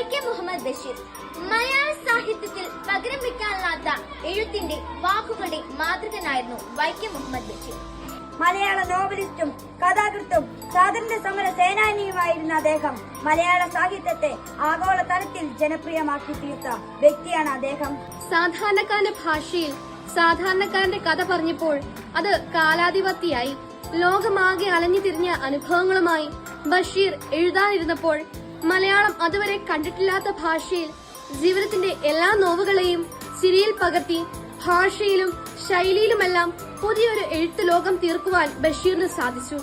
ബഷീർ. മലയാള സാഹിത്യത്തിൽ പകരം വെക്കാനില്ലാത്ത എഴുത്തിന്റെ വാക്കുകളുടെ മാതൃകനായിരുന്നു വൈക്കം മുഹമ്മദ് ബഷീർ. മലയാള നോവലിസ്റ്റും കഥാകൃത്തും സ്വാതന്ത്ര്യ സമര സേനാനിയുമായിരുന്ന അദ്ദേഹം മലയാള സാഹിത്യത്തെ ആഗോള തലത്തിൽ ജനപ്രിയമാക്കി തീർത്ത വ്യക്തിയാണ് അദ്ദേഹം. സാധാരണക്കാരന്റെ ഭാഷയിൽ സാധാരണക്കാരന്റെ കഥ പറഞ്ഞപ്പോൾ അത് കാലാധിപത്യമായി ലോകമാകെ അലഞ്ഞു തിരിഞ്ഞ അനുഭവങ്ങളുമായി ബഷീർ എഴുതാനിരുന്നപ്പോൾ മലയാളം അതുവരെ കണ്ടിട്ടില്ലാത്ത ഭാഷയിൽ ജീവിതത്തിന്റെ എല്ലാ നോവുകളെയും സിരിയിൽ പകർത്തി ഭാഷയിലും ശൈലിയിലുമെല്ലാം പുതിയൊരു എഴുത്ത് ലോകം തീർക്കുവാൻ ബഷീറിന് സാധിച്ചു.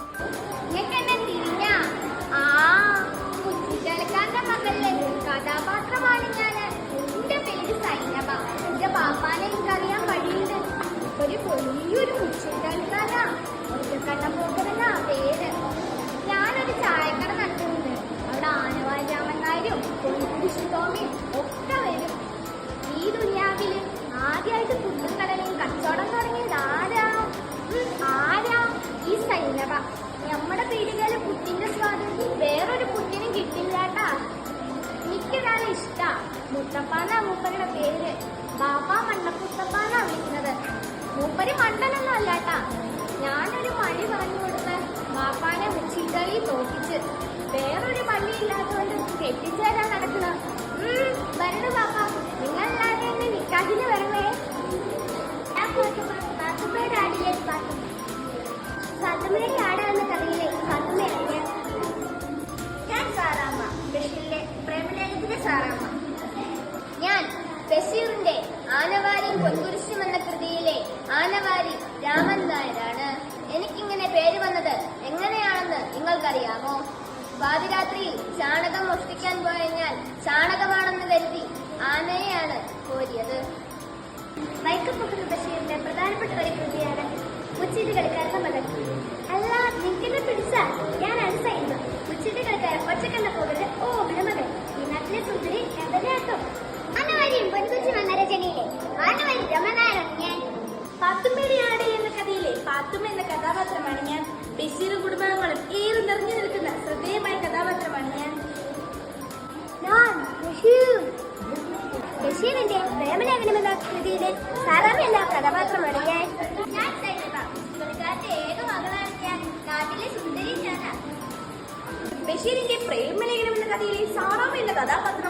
മൂപ്പര് മണ്ടനൊന്നും അല്ലാട്ടാ ഞാനൊരു മണി പറഞ്ഞു കൊടുത്ത് ബാപ്പാനെ ഉച്ചിക്കളി തോക്കിച്ച് വേറൊരു പള്ളി ഇല്ലാത്തതുകൊണ്ട് കെട്ടിച്ചേരാൻ നടക്കണം വരണു ബാപ്പ. നിങ്ങളല്ലാതെ എന്നെ നിക്കാഹിന് വരണേ. ഞാൻ സാറാമ്മ ബഷീറിന്റെ ആനവാരി പൊൻകുരിശും നിങ്ങൾക്കറിയാമോ? പാതിരാത്രിയിൽ ചാണകം മോഷ്ടിക്കാൻ പോയ ചാണകമാണെന്ന് കരുതി ആനയെയാണ് കോരിയത്. വൈക്കപ്പുറത്ത് ബഷീറിന്റെ പ്രധാനപ്പെട്ട ഒരു കൃതിയാണ് ഉച്ചിട്ട് കളിക്കാരുടെ മകൻ. അല്ല നിൽക്കുന്ന പിടിച്ചാൽ ഞാൻ സൈന്മ ഉച്ചിട്ട് കളിക്കാരൻ ഒറ്റക്കണ്ട പോകരുത് ഓ മകൻ. ഈ നാട്ടിലെ സുന്ദരി എവരാട്ടോ ആനവാരിയും പൊൻകുച്ചി വന്ന രചനയിലെ ആനവാരി രമനായരാണ് ഞാൻ. പാത്തുമ്മയുടെ എന്ന കഥയിലെ പാത്തുമ്മ എന്ന കഥാപാത്രമാണ് ഞാൻ. ബഷീർ കുടുംബാംഗങ്ങളും ഏറെ നിറഞ്ഞു നിൽക്കുന്ന ശ്രദ്ധേയമായ കഥാപാത്രമാണ് ഞാൻ. ഞാൻ ബഷീർ. ബഷീറിന്റെ പ്രേമലേഖനം എന്ന കൃതിയിലെ എന്ന കഥാപാത്രമാണ് ഞാൻ. ഞാൻ ഏക മകളാണ് ഞാൻ. നാട്ടിലെ സുന്ദരി ബഷീറിന്റെ പ്രേമലേഖനം എന്ന കഥയിലെ സാറാമ എന്ന കഥാപാത്രമാണ്